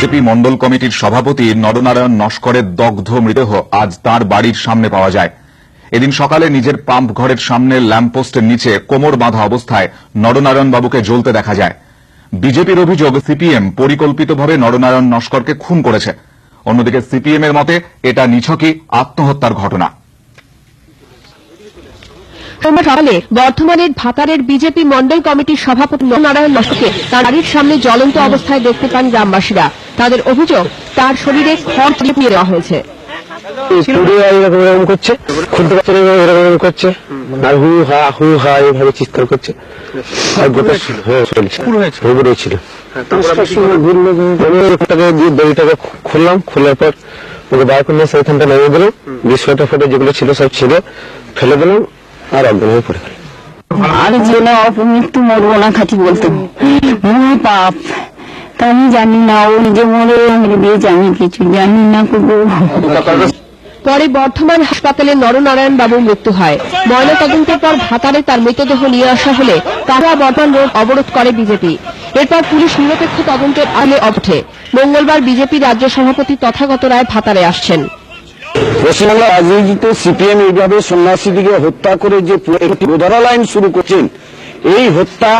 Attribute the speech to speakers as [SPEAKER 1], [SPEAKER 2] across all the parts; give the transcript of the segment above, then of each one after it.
[SPEAKER 1] BJP মণ্ডল কমিটির সভাপতি নরনারায়ণ নস্করের দগ্ধ মৃতদেহ আজ তার বাড়ির সামনে পাওয়া যায়। এদিন সকালে নিজের পাম্প ঘরের সামনে ল্যাম্পপোস্টের নিচে কোমর বাঁধা অবস্থায় নরনারায়ণ বাবুকে জ্বলতে দেখা যায়। বিজেপির অভিযোগ, সিপিএম পরিকল্পিতভাবে নরনারায়ণ নস্করকে খুন করেছে। অন্যদিকে সিপিএম এর মতে, এটা নিছকই আত্মহত্যার ঘটনা।
[SPEAKER 2] সোমবার সকালে বর্ধমানের ভাতারের বিজেপি মন্ডল কমিটির সভাপতি নারায়ণ লস্করকে তার বাড়ির সামনে জ্বলন্ত অবস্থায় দেখতে পান গ্রামবাসীরা। তাদের অভিযোগ তার শরীরে খড় চাপিয়ে দেওয়া হয়েছে।
[SPEAKER 3] এরকম এরকম করছে খুলতে এরকম এরকম করছে। আর হু হা হু হা এইভাবে চিৎকার করছে। আর গোটা ছিল। হ্যাঁ ছিল দড়িটাকে খুললাম খোলার পর ওকে নিয়ে সেইখানটা দিলাম। ফোটা যেগুলো ছিল সব ছিল ফেলে দিলাম। আর অজ্ঞান হয়ে পড়ে গেল।
[SPEAKER 4] আর জেনে অপমৃত্যু মরবো না খাঁটি বলতো। মনে পাপ। তা আমি জানি না ও নিজে মরে মেরে দিয়েছে আমি কিছু জানি না কুকুর।
[SPEAKER 2] পরে বর্ধমান হাসপাতালে নরনারায়ণ বাবুর মৃত্যু হয়। ময়নাতদন্তের পর ভাতারে তার মৃতদেহ নিয়ে আসা হলে তারা বর্ধমান রোড অবরোধ করে বিজেপি। এরপর পুলিশ নিরপেক্ষ তদন্তের আলে ওঠে মঙ্গলবার বিজেপি রাজ্য সভাপতি তথাগত রায় ভাতারে আসছেন।
[SPEAKER 5] পশ্চিমবাংলা রাজনীতিতে সিপিএম এইভাবে সন্ন্যাসীদিকে হত্যা করে যে প্রধারা লাইন শুরু করছেন, এই হত্যা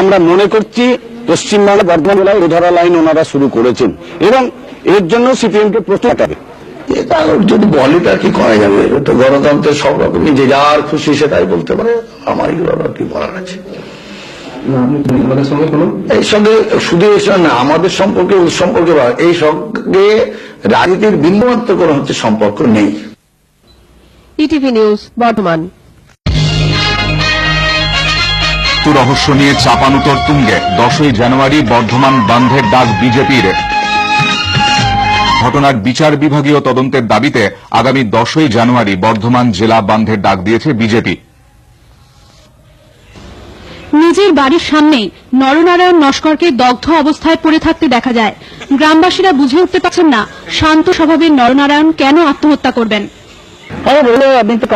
[SPEAKER 5] আমরা মনে করছি পশ্চিমবাংলা বর্ধমান জেলায় প্রধারা লাইন ওনারা শুরু করেছেন এবং এর জন্য সিপিএম কে প্রশ্ন কাটাবে
[SPEAKER 6] এটা যদি বলে তা কি করা যাবে? তো গণতন্ত্রের সব রকমই, যে যার খুশি সে তাই বলতে পারে। আমার কি বলার আছে। এই সঙ্গে শুধু এই সঙ্গে না আমাদের সম্পর্কে সম্পর্কে এই সঙ্গে রাজনীতির বিন্দুমাত্র কোনো হচ্ছে সম্পর্ক নেই।
[SPEAKER 2] ইটিভি নিউজ বর্ধমান
[SPEAKER 1] রহস্য নিয়ে চাপানুতর তুঙ্গে দশই জানুয়ারি বর্ধমান বন্ধের ডাক বিজেপির। ঘটনার বিচার বিভাগীয় তদন্তের দাবিতে আগামী দশই জানুয়ারি বর্ধমান জেলা বন্ধের ডাক দিয়েছে বিজেপি।
[SPEAKER 7] নিজের বাড়ির সামনেই নরনারায়ণ নস্করকে দগ্ধ অবস্থায় পড়ে থাকতে দেখা যায়। গ্রামবাসীরা বুঝে উঠতে পারছেন না শান্ত স্বভাবের নরনারায়ণ কেন আত্মহত্যা করবেন।
[SPEAKER 3] আমি তো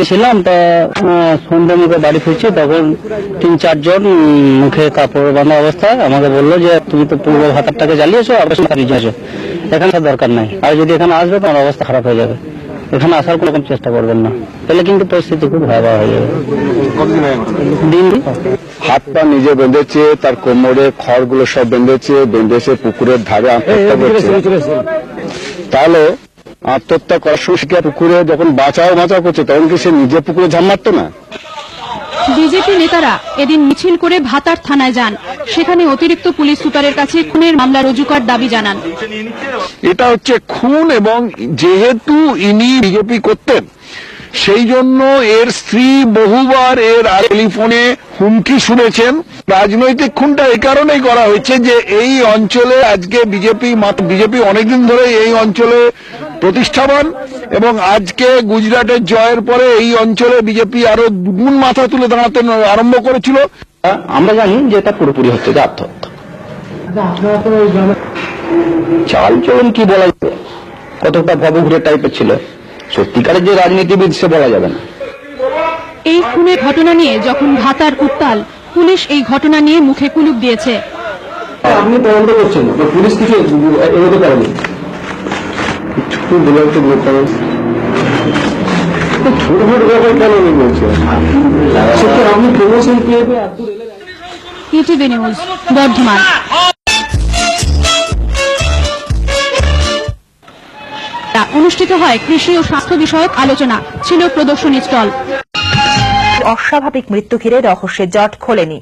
[SPEAKER 3] গেছিলাম, তা সন্ধ্যা মুখে বাড়ি ফিরছি, তখন তিন চারজন মুখে কাপড় বাঁধা অবস্থায় আমাকে বলল যে, তুমি তো পূর্ব ভাতারটাকে জ্বালিয়েছো সারিয়ে এখানে দরকার নাই। আর যদি এখানে আসবে, তোমার অবস্থা খারাপ হয়ে যাবে। এখানে আসার কোনো রকম চেষ্টা করবেন না। তাহলে কিন্তু পরিস্থিতি খুব ভয়াবহ হয়ে যাবে। দিন
[SPEAKER 5] হাত পা নিজে বেঁধেছে তার কোমরে খড়গুলো সব বেঁধেছে বেঁধেছে পুকুরের ধারে আত্মহত্যা করছে। তাহলে আত্মহত্যা করার সময় পুকুরে যখন বাঁচাও বাঁচাও করছে তখন কি সে নিজে পুকুরে ঝাম মারতো না?
[SPEAKER 7] বিজেপি নেতারা এদিন মিছিল করে ভাতার থানায় যান। সেখানে অতিরিক্ত পুলিশ সুপারের কাছে খুনের মামলা রুজু করার দাবি জানান।
[SPEAKER 6] এটা হচ্ছে খুন এবং যেহেতু ইনি বিজেপি করতেন সেই জন্য এর স্ত্রী বহুবার এর টেলিফোনে হুমকি শুনেছেন। রাজনৈতিক খুনটা এই কারণেই করা হয়েছে যে এই অঞ্চলে আজকে বিজেপি বিজেপি অনেকদিন ধরে এই অঞ্চলে প্রতিষ্ঠাবান এবং আজকে গুজরাটের জয়ের পরে এই অঞ্চলে বিজেপি আরও দুগুণ মাথা তুলে দাঁড়াতে আরম্ভ করেছিল।
[SPEAKER 3] আমরা জানি যে এটা পুরোপুরি হচ্ছে যে আত্মহত্যা। চাল চলন কি বলা কতটা ভবঘুরে টাইপের ছিল। সত্যিকারের যে রাজনীতিবিদ সে বলা যাবে না।
[SPEAKER 7] এই খুনের ঘটনা নিয়ে যখন ভাতার উত্তাল পুলিশ এই ঘটনা নিয়ে মুখে কুলুপ দিয়েছে।
[SPEAKER 3] আপনি তদন্ত করছেন পুলিশ কিছু এগোতে পারেনি। কিছু
[SPEAKER 7] অনুষ্ঠিত হয় কৃষি ও স্বাস্থ্য বিষয়ক আলোচনা, ছিল প্রদর্শনী স্টল।
[SPEAKER 8] অস্বাভাবিক মৃত্যু ঘিরে রহস্যের জট খোলেনি।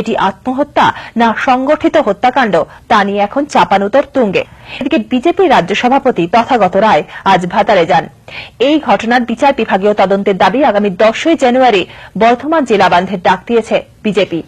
[SPEAKER 8] এটি আত্মহত্যা না সংগঠিত হত্যাকাণ্ড, তা নিয়ে এখন চাপানুতর তুঙ্গে। এদিকে বিজেপি রাজ্য সভাপতি তথাগত রায় আজ ভাতারে যান। এই ঘটনার বিচার বিভাগীয় তদন্তের দাবি আগামী দশই জানুয়ারি বর্ধমান জেলা বান্ধের ডাক দিয়েছে বিজেপি।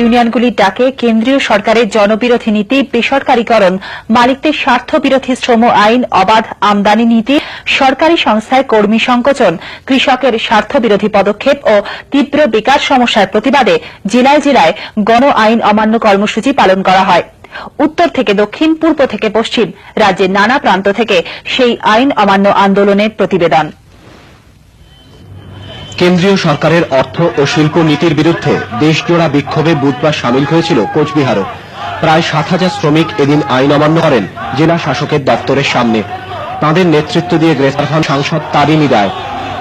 [SPEAKER 8] ইউনিয়নগুলির ডাকে কেন্দ্রীয় সরকারের জনবিরোধী নীতি, বেসরকারীকরণ, মালিকদের স্বার্থ বিরোধী শ্রম আইন, অবাধ আমদানি নীতি, সরকারি সংস্থায় কর্মী সংকোচন, কৃষকের স্বার্থ বিরোধী পদক্ষেপ ও তীব্র বেকার সমস্যার প্রতিবাদে জেলায় জেলায় গণ আইন অমান্য কর্মসূচি পালন করা হয়। উত্তর থেকে দক্ষিণ, পূর্ব থেকে পশ্চিম, রাজ্যের নানা প্রান্ত থেকে সেই আইন অমান্য আন্দোলনের প্রতিবেদন।
[SPEAKER 9] কেন্দ্রীয় সরকারের অর্থ ও শিল্প নীতির বিরুদ্ধে দেশজোড়া বিক্ষোভে বুধবার সামিল হয়েছিল কোচবিহারও। প্রায় সাত হাজার শ্রমিক এদিন আইন অমান্য করেন জেলা শাসকের দপ্তরের সামনে। তাঁদের নেতৃত্ব দিয়ে গ্রেফতার হন সাংসদ তারিণী রায়।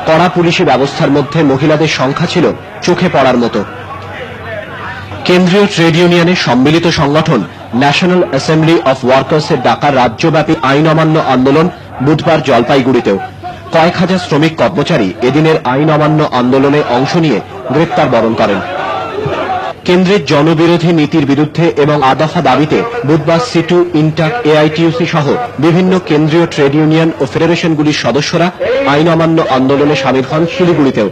[SPEAKER 9] কড়া পুলিশি ব্যবস্থার মধ্যে মহিলাদের সংখ্যা ছিল চোখে পড়ার মতো। কেন্দ্রীয় ট্রেড ইউনিয়নের সম্মিলিত সংগঠন ন্যাশনাল অ্যাসেম্বলি অফ ওয়ার্কার্সের ডাকা রাজ্যব্যাপী আইন অমান্য আন্দোলন বুধবার জলপাইগুড়িতেও। কয়েক হাজার শ্রমিক কর্মচারী এদিনের আইন অমান্য আন্দোলনে অংশ নিয়ে গ্রেপ্তার বরণ করেন। কেন্দ্রের জনবিরোধী নীতির বিরুদ্ধে এবং আদাফা দাবিতে বুধবার সিটু, ইন্টাক, এআইটিউসি সহ বিভিন্ন কেন্দ্রীয় ট্রেড ইউনিয়ন ও ফেডারেশনগুলির সদস্যরা আইন অমান্য আন্দোলনে সামিল হন শিলিগুড়িতেও।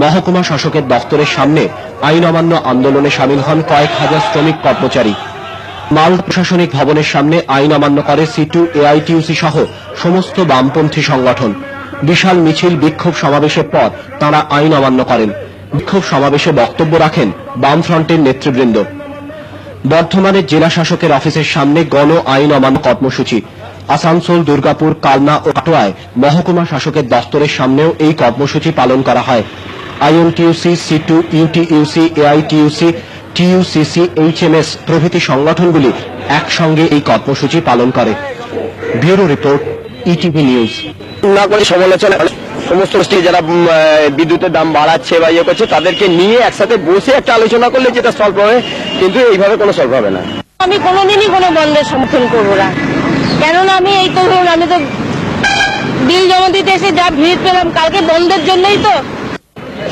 [SPEAKER 9] মহকুমা শাসকের দপ্তরের সামনে আইন অমান্য আন্দোলনে সামিল হন কয়েক হাজার শ্রমিক কর্মচারী। মাল প্রশাসনিক ভবনের সামনে আইন অমান্য করে সিটু, এআইটিউসি সহ সমস্ত বামপন্থী সংগঠন। বিশাল মিছিল বিক্ষোভ সমাবেশের পর তারা আইন অমান্য করেন। বিক্ষোভ সমাবেশে বক্তব্য রাখেন বামফ্রন্টের নেতৃবৃন্দ। বর্ধমানের জেলা শাসকের অফিসের সামনে গণ আইন অমান্য কর্মসূচি। আসানসোল, দুর্গাপুর, কালনা ও কাটোয়ায় মহকুমা শাসকের দপ্তরের সামনেও এই কর্মসূচি পালন করা হয়। INTUC CITU UTUC AITUC TUCC HMS প্রভৃতি সংগঠনগুলি একসঙ্গে এই কর্মসূচি পালন করে। Bureau report ETV news.
[SPEAKER 5] না করে সমালোচনা সমস্ত গোষ্ঠী যারা বিদ্যুতের দাম বাড়াচ্ছে বা ইয়ে করছে তাদেরকে নিয়ে একসাথে বসে একটা আলোচনা করলে যেটা সলভ হবে কিন্তু এইভাবে কোনো সলভ হবে না।
[SPEAKER 4] আমি কোনোদিনই কোনো বন্ধের সমর্থন করব না। কেননা আমি এই তো ধরুন আমি তো বিল জমা দিতে এসে যা ভিড় পেলাম কালকে বন্ধের জন্যই তো।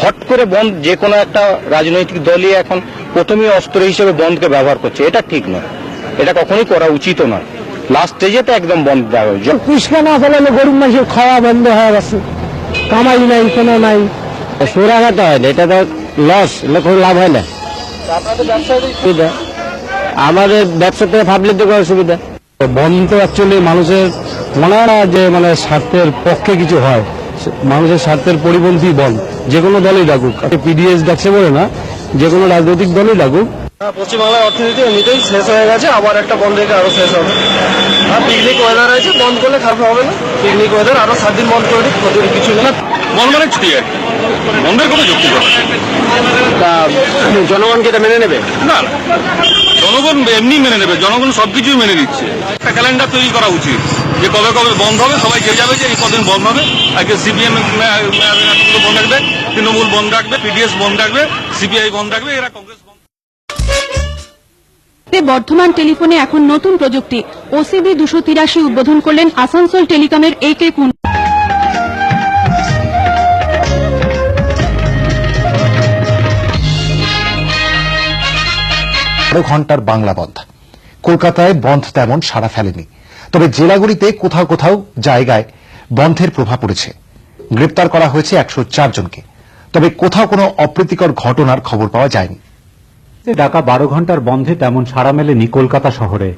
[SPEAKER 10] হট করে বন্ধ যে কোনো একটা রাজনৈতিক দলই এখন প্রথমে অস্ত্র হিসেবে বন্ধকে ব্যবহার করছে এটা ঠিক নয়। এটা কখনোই করা উচিত নয়। লাস্ট স্টেজে তো একদম বন্ধ দেওয়া হয়েছে।
[SPEAKER 3] পুষ্কা না ফেলালে গরিব মানুষের খাওয়া বন্ধ হয়ে গেছে। কামাই নাই কোনো নাই। সুরাঘাত হয় না এটা তো লস কোনো লাভ হয় না। সুবিধা? আমাদের ব্যবসা থেকে পাবলিক থেকে অসুবিধা বন্ধ তো অ্যাকচুয়ালি মানুষের মনে হয় না যে মানে স্বার্থের পক্ষে কিছু হয়। মানুষের স্বার্থের পরিপন্থী বল যে কোনো দলই ডাকুক। পিডিএস ডাকছে বলে না যে কোনো রাজনৈতিক দলই ডাকুক।
[SPEAKER 10] পশ্চিমবাংলার অর্থনীতি এমনিতেই শেষ হয়ে গেছে আবার একটা বন্ধ রেখে আরও শেষ হবে। আর পিকনিক ওয়েদার আছে বন্ধ করলে খারাপ হবে না। পিকনিক ওয়েদার আরও সাত দিন বন্ধ করে দিক ক্ষতির কিছু না
[SPEAKER 6] বন্ধ মানে ছুটি আর বন্ধের কোনো যুক্তি না।
[SPEAKER 5] জনগণকে এটা মেনে নেবে?
[SPEAKER 6] না। জনগণ এমনি মেনে নেবে জনগণ সবকিছুই মেনে নিচ্ছে। একটা ক্যালেন্ডার তৈরি করা উচিত যে কবে কবে বন্ধ হবে সবাই জেনে যাবে যে এই কদিন বন্ধ হবে। আজকে সিপিএম বন্ধ রাখবে তৃণমূল বন্ধ রাখবে পিডিএস বন্ধ রাখবে সিপিআই বন্ধ রাখবে এরা কংগ্রেস বন্ধ
[SPEAKER 7] বর্ধমান টেলিফোনে এখন নতুন প্রযুক্তি। ওসিবি দুশো তিরাশি উদ্বোধন করলেন আসানসোল টেলিকমের এ কে কুন।
[SPEAKER 11] ঘণ্টার বাংলা বন্ধ। কলকাতায় বন্ধ তেমন সাড়া ফেলেনি। তবে জেলাগুলিতে কোথাও কোথাও জায়গায় বন্ধের প্রভাব পড়েছে। গ্রেপ্তার করা হয়েছে একশো চার জনকে। তবে কোথাও কোনো অপ্রীতিকর ঘটনার খবর পাওয়া যায়নি।
[SPEAKER 12] ডাকা বারো ঘণ্টার বন্ধে তেমন সাড়া মেলেনি কলকাতা শহরে।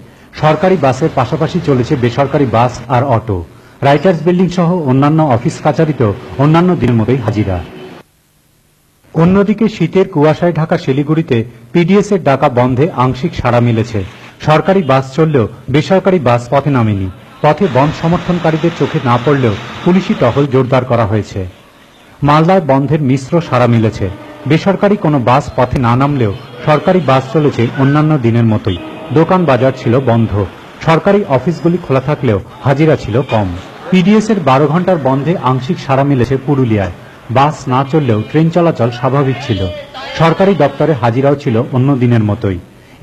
[SPEAKER 12] সরকারি বাসের পাশাপাশি চলেছে বেসরকারি বাস আর অটো। রাইটার্স বিল্ডিং সহ অন্যান্য অফিস কাচারিতেও অন্যান্য দিনের মতোই হাজিরা। অন্যদিকে শীতের কুয়াশায় ঢাকা শিলিগুড়িতে পিডিএস এর ডাকা বন্ধে আংশিক সাড়া মিলেছে। সরকারি বাস চললেও বেসরকারি বাস পথে নামেনি। পথে বন্ধ সমর্থনকারীদের চোখে না পড়লেও পুলিশি টহল জোরদার করা হয়েছে। মালদায় বন্ধের মিশ্র সাড়া মিলেছে। বেসরকারি কোনো বাস পথে না নামলেও সরকারি বাস চলেছে অন্যান্য দিনের মতোই। দোকান বাজার ছিল বন্ধ। সরকারি অফিসগুলি খোলা থাকলেও হাজিরা ছিল কম। পিডিএস এর বারো ঘণ্টার বন্ধে আংশিক সাড়া মিলেছে পুরুলিয়ায়। বাস না চললেও ট্রেন চলাচল স্বাভাবিক ছিল। সরকারি দপ্তরে হাজিরাও ছিল অন্য দিনের মতোই।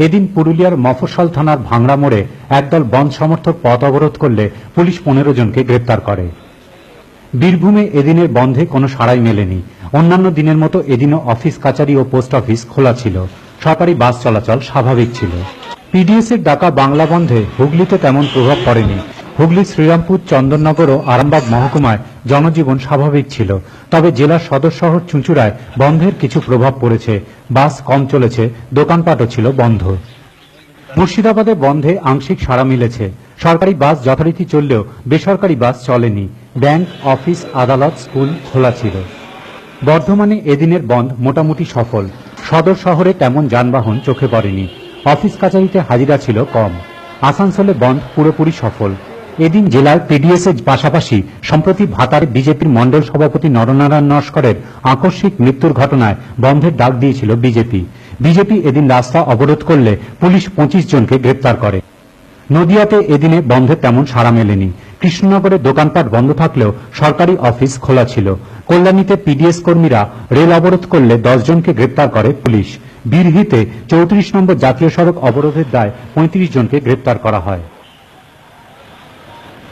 [SPEAKER 12] এদিন পুরুলিয়ার মফস্বল থানার ভাংড়া মোড়ে একদল বন্ধ সমর্থক পথ অবরোধ করলে পুলিশ পনেরো জনকে গ্রেপ্তার করে। বীরভূমে এদিনের বন্ধে কোনো সাড়াই মেলেনি। অন্যান্য দিনের মতো এদিনও অফিস, কাচারি ও পোস্ট অফিস খোলা ছিল। সরকারি বাস চলাচল স্বাভাবিক ছিল। পিডিএস এর ডাকা বাংলা বন্ধে হুগলিতে তেমন প্রভাব পড়েনি। হুগলি, শ্রীরামপুর, চন্দননগর ও আরামবাগ মহকুমায় জনজীবন স্বাভাবিক ছিল। তবে জেলার সদর শহর চুঁচুড়ায় বন্ধের কিছু প্রভাব পড়েছে। বাস কম চলেছে, দোকানপাটও ছিল বন্ধ। মুর্শিদাবাদে বন্ধে আংশিক সাড়া মিলেছে। সরকারি বাস যথারীতি চললেও বেসরকারি বাস চলেনি। ব্যাংক, অফিস, আদালত, স্কুল খোলা ছিল। বর্ধমানে এদিনের বন্ধ মোটামুটি সফল। সদর শহরে তেমন যানবাহন চোখে পড়েনি। অফিস কাচারিতে হাজিরা ছিল কম। আসানসোলে বন্ধ পুরোপুরি সফল। এদিন জেলার পিডিএস এর পাশাপাশি সম্প্রতি ভাতার বিজেপির মণ্ডল সভাপতি নরনারায়ণ নস্করের আকস্মিক মৃত্যুর ঘটনায় বন্ধের ডাক দিয়েছিল বিজেপি। বিজেপি এদিন রাস্তা অবরোধ করলে পুলিশ পঁচিশ জনকে গ্রেপ্তার করে। নদিয়াতে এদিনে বন্ধে তেমন সাড়া মেলেনি। কৃষ্ণনগরে দোকানপাট বন্ধ থাকলেও সরকারি অফিস খোলা ছিল। কল্যাণীতে পিডিএস কর্মীরা রেল অবরোধ করলে জনকে গ্রেপ্তার করে পুলিশ। বীরহিতে চৌত্রিশ নম্বর জাতীয় সড়ক অবরোধের দায় পঁয়ত্রিশ জনকে গ্রেপ্তার করা হয়।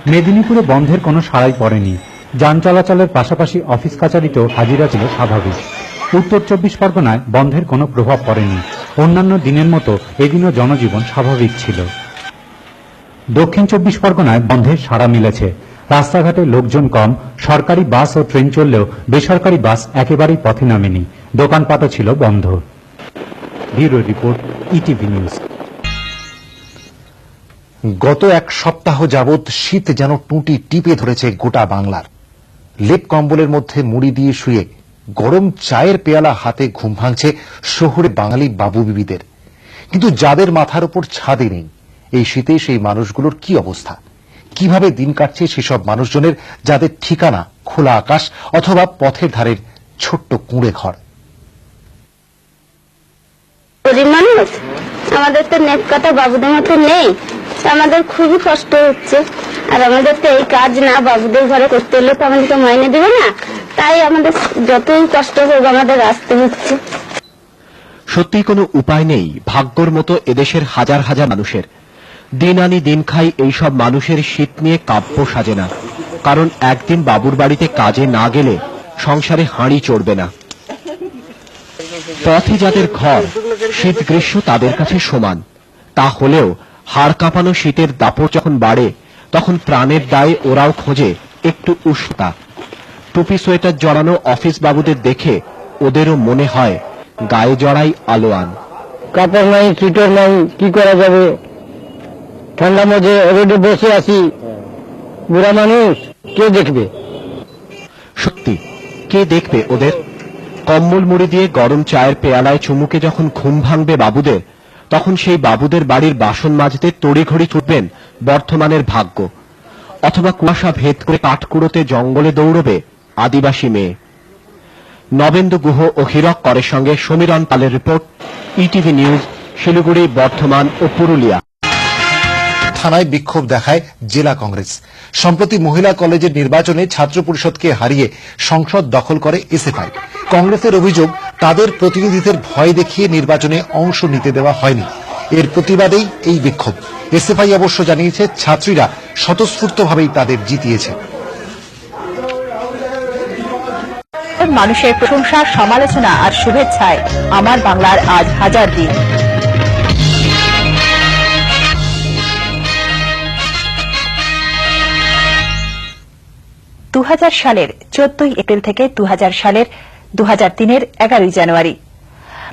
[SPEAKER 12] মেদিনীপুরে বন্ধের কোনো সাড়াই পড়েনি। যান চলাচলের পাশাপাশি অফিস কাচারিতেও হাজিরা ছিল স্বাভাবিক। উত্তর চব্বিশ পরগনায় বন্ধের কোনো প্রভাব পড়েনি। অন্যান্য দিনের মতো এদিনও জনজীবন স্বাভাবিক ছিল। দক্ষিণ চব্বিশ পরগনায় বন্ধের সাড়া মিলেছে। রাস্তাঘাটে লোকজন কম, সরকারি বাস ও ট্রেন চললেও বেসরকারি বাস একেবারেই পথে নামেনি। দোকানপাটও ছিল বন্ধ। Bureau report, ETV news.
[SPEAKER 11] গত এক সপ্তাহ যাবৎ শীত যেন টুটি টিপে ধরেছে গোটা বাংলার। লেপ কম্বলের মধ্যে মুড়ি দিয়ে শুয়ে গরম চায়ের পেয়ালা হাতে ঘুম ভাঙছে শহুরে বাঙালি বাবু বিবিদের। কিন্তু যাদের মাথার উপর ছাদে নেই এই শীতে সেই মানুষগুলোর কি অবস্থা? কীভাবে দিন কাটছে সেসব মানুষজনের যাদের ঠিকানা খোলা আকাশ অথবা পথের ধারের ছোট্ট কুঁড়ে ঘর?
[SPEAKER 4] গরিব মানুষ? আমাদের তো নেট কাটা বাবুদের মতো নেই। আমাদের খুবই কষ্ট হচ্ছে। আর আমাদের তো এই কাজ না বাবুদের ঘরে করতে হলে তো আমাদেরকে মাইনে দেবে না। তাই আমাদের যতই কষ্ট হোক আমাদের আসতে হচ্ছে।
[SPEAKER 9] সত্যি কোনো উপায় নেই ভাগ্যর মতো এদেশের হাজার হাজার মানুষের। দিন আনি দিন খাই এইসব মানুষের শীত নিয়ে কাব্য সাজে না। কারণ একদিন বাবুর বাড়িতে কাজে না গেলে সংসারে হাঁড়ি চড়বে না। পথে যাদের ঘর, শীত গ্রীষ্ম তাদের কাছে সমান। তা হলেও হাড় কাঁপানো শীতের দাপট যখন বাড়ে, তখন প্রাণের দায়ে ওরাও খোঁজে একটু উষ্ণতা। টুপি, সোয়েটার জড়ানো অফিস বাবুদের দেখে ওদেরও মনে হয় গায়ে জড়াই আলোয়ান।
[SPEAKER 3] কাপড় নাই সুইটার নাই, কি করা যাবে? ঠান্ডা মধ্যে রোডে বসে আছি। বুড়া মানুষ, কে দেখবে?
[SPEAKER 9] সত্যি, কে দেখবে ওদের? কম্বল মুড়ি দিয়ে গরম চায়ের পেয়ালায় চুমুকে যখন ঘুম ভাঙবে বাবুদের, তখন সেই বাবুদের বাড়ির বাসন মাজতে তড়িঘড়ি ছুটবেন বর্ধমানের ভাগ্য। অথবা কুয়াশা ভেদ করে কাঠকুড়োতে জঙ্গলে দৌড়বে আদিবাসী মেয়ে। নবেন্দু গুহ ও হীরক করের সঙ্গে সমীরণ পালের report, ETV news, Siliguri, Bardhaman ও পুরুলিয়া।
[SPEAKER 11] থানায় বিক্ষোভ দেখায় জেলা কংগ্রেস। সম্প্রতি মহিলা কলেজের নির্বাচনে ছাত্র পরিষদকে হারিয়ে সংসদ দখল করে এসএফআই। কংগ্রেসের অভিযোগ, তাদের প্রতিনিধিদের ভয় দেখিয়ে নির্বাচনে অংশ নিতে দেওয়া হয়নি। এর প্রতিবাদেই এই বিক্ষোভ। এসএফআই অবশ্য জানিয়েছে, ছাত্রীরা স্বতঃস্ফূর্তভাবেই তাদের জিতিয়েছে।
[SPEAKER 8] মানুষের প্রশংসা, সমালোচনা আর শুভেচ্ছায় আমার বাংলার আজ হাজার দিন। দু হাজার সালের চোদ্দই এপ্রিল থেকে দু হাজার সালের দু তিনের এগারোই জানুয়ারি।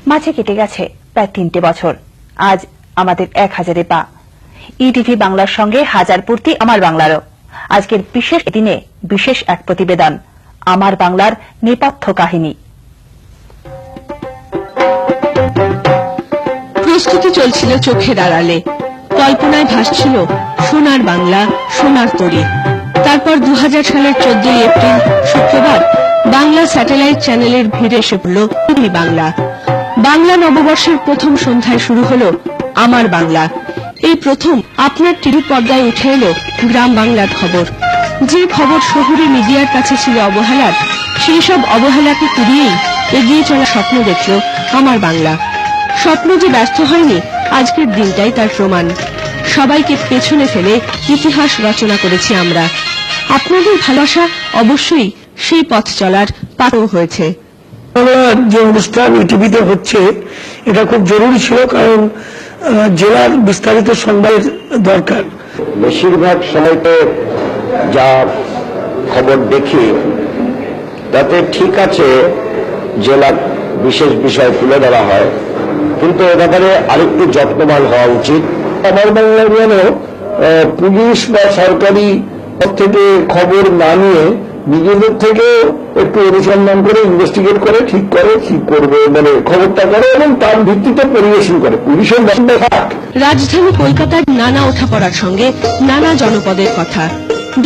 [SPEAKER 8] মাঝে কেটে গেছে প্রায় তিনটে বছর। আজ আমাদের এক হাজারে পা। ইটিভি বাংলার সঙ্গে হাজার পূর্তি আমার বাংলারও। আজকের বিশেষ দিনে বিশেষ এক প্রতিবেদন, আমার বাংলার নেপথ্য কাহিনী।
[SPEAKER 13] প্রস্তুতি চলছিল চোখের আড়ালে। কল্পনায় ভাসছিল সোনার বাংলা, সোনার তরী। তারপর দু হাজার সালের চোদ্দই এপ্রিল, শুক্রবার, বাংলা স্যাটেলাইট চ্যানেলের ভিড়ে এসে পড়ল টিভি বাংলা। বাংলা নববর্ষের প্রথম সন্ধ্যায় শুরু হলো আমার বাংলা। এই প্রথম আপনার টিভি পর্দায় উঠে এলো গ্রাম বাংলার খবর। যে খবর শহুরে মিডিয়ার কাছে ছিল অবহেলার, সেই সব অবহেলাকে কুড়িয়েই এগিয়ে চলা স্বপ্ন দেখল আমার বাংলা। স্বপ্ন যে ব্যস্ত হয়নি, আজকের দিনটাই তার প্রমাণ। সবাইকে পেছনে ফেলে ইতিহাস রচনা করেছি আমরা। আপনাদের ভালোবাসা অবশ্যই সেই পথ চলার পাথর হয়েছে।
[SPEAKER 3] যে অনুষ্ঠান টিভিতে হচ্ছে এটা খুব জরুরি ছিল কারণ আহ, জেলার বিস্তারিত সংবাদের দরকার।
[SPEAKER 5] বেশিরভাগ সময়তে যা খবর দেখি তাতে ঠিক আছে জেলা বিশেষ বিষয় তুলে ধরা হয়। কিন্তু এ ব্যাপারে আরেকটু যত্নবান হওয়া উচিত। আমার বাংলা পুলিশ বা সরকারি থেকে খবর না নিয়ে
[SPEAKER 6] নিজেদের থেকে একটু অনুসন্ধান করে ইনভেস্টিগেট করে, ঠিক করে, কি করবে মানে খবরটা করে এবং তার ভিত্তিতে পরিবেশন করে। পুলিশের
[SPEAKER 13] রাজধানী কলকাতার নানা ওঠাপড়ার সঙ্গে নানা জনপদের কথা।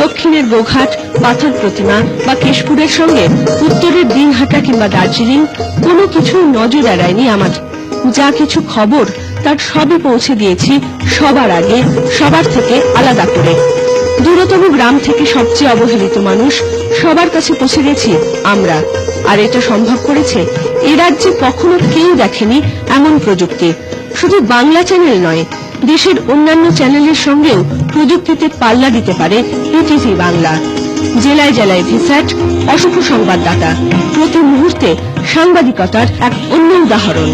[SPEAKER 13] দক্ষিণের গোঘাট, পাথর প্রতিমা বা কেশপুরের সঙ্গে উত্তরের দিনহাটা কিংবা দার্জিলিং কোনো কিছু নজর এড়ায়নি আমার যা কিছু খবর, তার সবই পৌঁছে দিয়েছি সবার আগে, সবার থেকে আলাদা করে। দূরতম গ্রাম থেকে সবচেয়ে অবহেলিত মানুষ সবার কাছে পৌঁছে গেছি আমরা। আর এটা সম্ভব করেছে এ রাজ্যে কখনো কেউ দেখেনি এমন প্রযুক্তি। শুধু বাংলা চ্যানেল নয়, দেশের অন্যান্য চ্যানেলের সঙ্গেও প্রযুক্তিতে পাল্লা দিতে পারে ইটিভি বাংলা। জেলায় জেলায় ভিস্যাট অসংখ্য সংবাদদাতা, প্রতি মুহূর্তে সাংবাদিকতার এক অন্য উদাহরণ।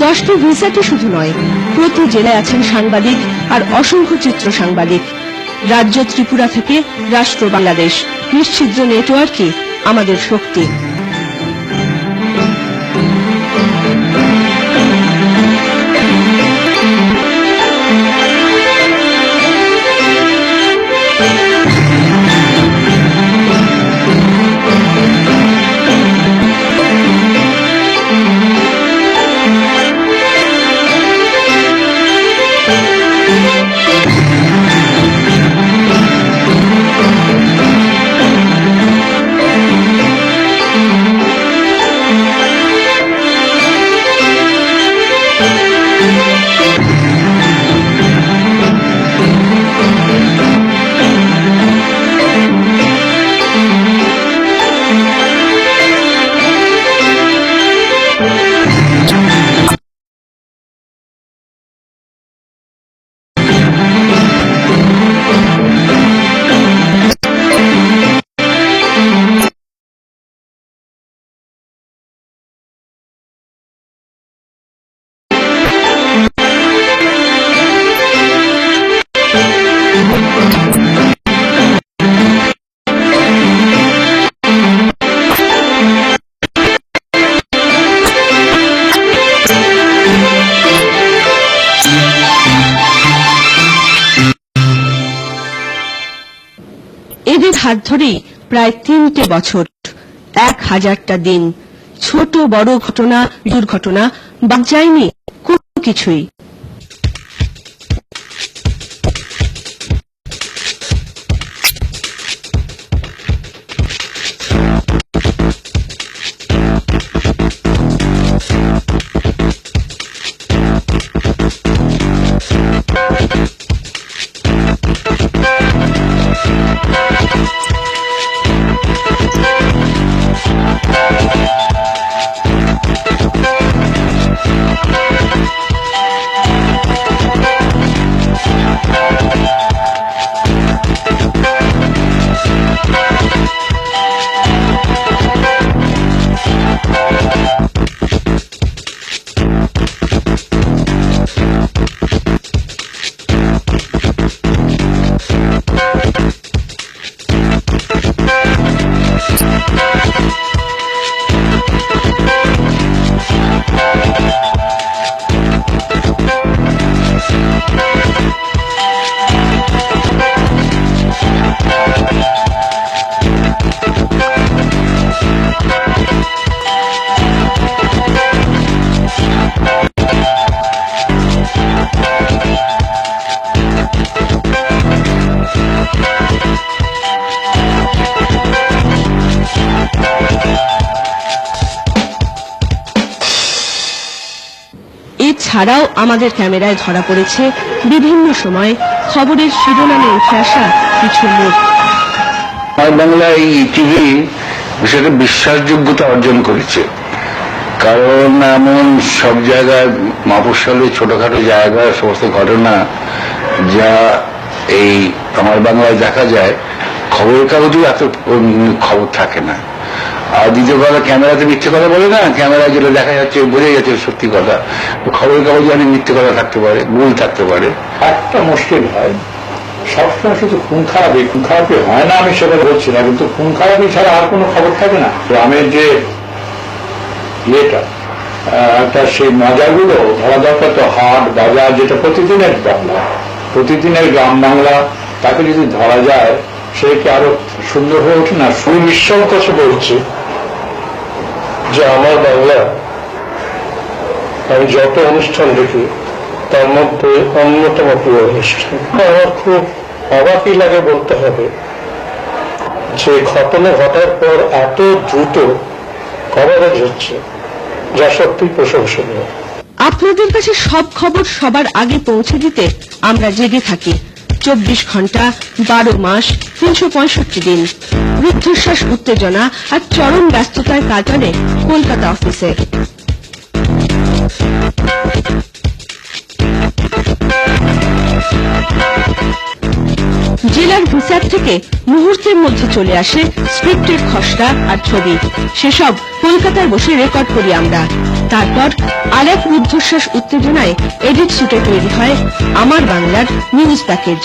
[SPEAKER 13] দশটি ভিসাটি শুধু নয়, প্রতি জেলায় আছেন সাংবাদিক আর অসংখ্য চিত্র সাংবাদিক। রাজ্য ত্রিপুরা থেকে রাষ্ট্র বাংলাদেশ। নিশ্চিদ্র নেটওয়ার্কই আমাদের শক্তি। হাত ধরেই প্রায় তিনটে বছর, এক হাজারটা দিন, ছোট বড় ঘটনা, দুর্ঘটনা বাদ যায়নি কোনো কিছুই। এছাড়াও আমাদের ক্যামেরায় ধরা পড়েছে বিভিন্ন সময় খবরের শিরোনামে উঠে আসা কিছু
[SPEAKER 14] আমার বাংলা এই টিভি সেটা বিশ্বাসযোগ্যতা অর্জন করেছে। কারণ এমন সব জায়গায় মাপুসালে ছোটখাটো জায়গায় সমস্ত ঘটনা যা এই আমার বাংলায় দেখা যায়, খবরের কাগজেও এত খবর থাকে না। আর দ্বিতীয় কথা ক্যামেরাতে মিথ্যে কথা বলে না ক্যামেরায় যেটা দেখা যাচ্ছে বোঝা যাচ্ছে সত্যি কথা। খবরের কাগজে অনেক মিথ্যে কথা থাকতে পারে ভুল থাকতে পারে।
[SPEAKER 15] একটা মুশকিল হয় সবসময় শুধু খুন খারাপই খুন খারাপই হয় না আমি সেটা বলছি না কিন্তু খুন খারাপই ছাড়া আর কোনো খবর থাকে না। গ্রামের যে ইয়েটা আহ, একটা সেই মজাগুলো ধরা দরকার তো হাট বাজার যেটা প্রতিদিনের বাংলা প্রতিদিনের গ্রাম বাংলা তাকে যদি ধরা যায় সে কি আরও সুন্দর হয়ে ওঠে না? সুবিশ্বাস কথা বলছি যে আমার বাংলা, আমি যত অনুষ্ঠান দেখি, তার মধ্যে অন্যতম প্রিয় অনুষ্ঠান। আমার খুব অবাকই লাগে বলতে হবে যে ঘটনা ঘটার পর এত দ্রুত কভারেজ হচ্ছে, যা সত্যি প্রশংসনীয়।
[SPEAKER 13] আপনাদের কাছে সব খবর সবার আগে পৌঁছে দিতে আমরা জেগে থাকি। চব্বিশ ঘণ্টা, বারো মাস, তিনশো পঁয়ষট্টি দিন। রুদ্ধশ্বাস উত্তেজনা আর চরম ব্যস্ততার কাটানে কলকাতা অফিসে। জেলার ভিসার থেকে মুহূর্তের মধ্যে চলে আসে স্ক্রিপ্টের খসড়া আর ছবি। সেসব কলকাতায় বসে রেকর্ড করি আমরা। তারপর আর এক উত্তেজনায় এডিট শুটে তৈরি হয় আমার বাংলার নিউজ প্যাকেজ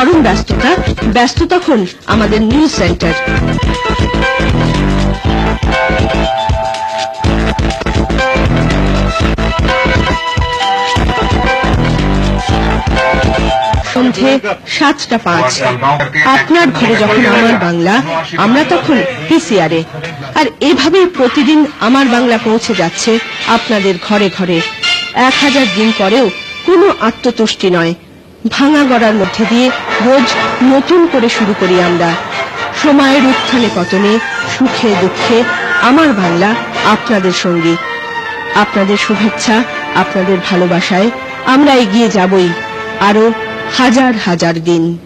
[SPEAKER 13] চরম ব্যস্ততা, ব্যস্ত তখন আমাদের নিউজ সেন্টার সন্ধে সাতটা পাঁচ। আপনার ঘরে যখন আমার বাংলা, আমরা তখন পিসিআরে আর এভাবেই প্রতিদিন আমার বাংলা পৌঁছে যাচ্ছে আপনাদের ঘরে ঘরে। এক হাজার দিন পরেও কোনো আত্মতুষ্টি নয়। ভাঙা গড়ার মধ্যে দিয়ে রোজ নতুন করে শুরু করি আমরা। সময়ের উত্থানে পতনে, সুখে দুঃখে, আমার বাংলা আপনাদের সঙ্গে। আপনাদের শুভেচ্ছা, আপনাদের ভালোবাসায় আমরা এগিয়ে যাবই আরও হাজার হাজার দিন।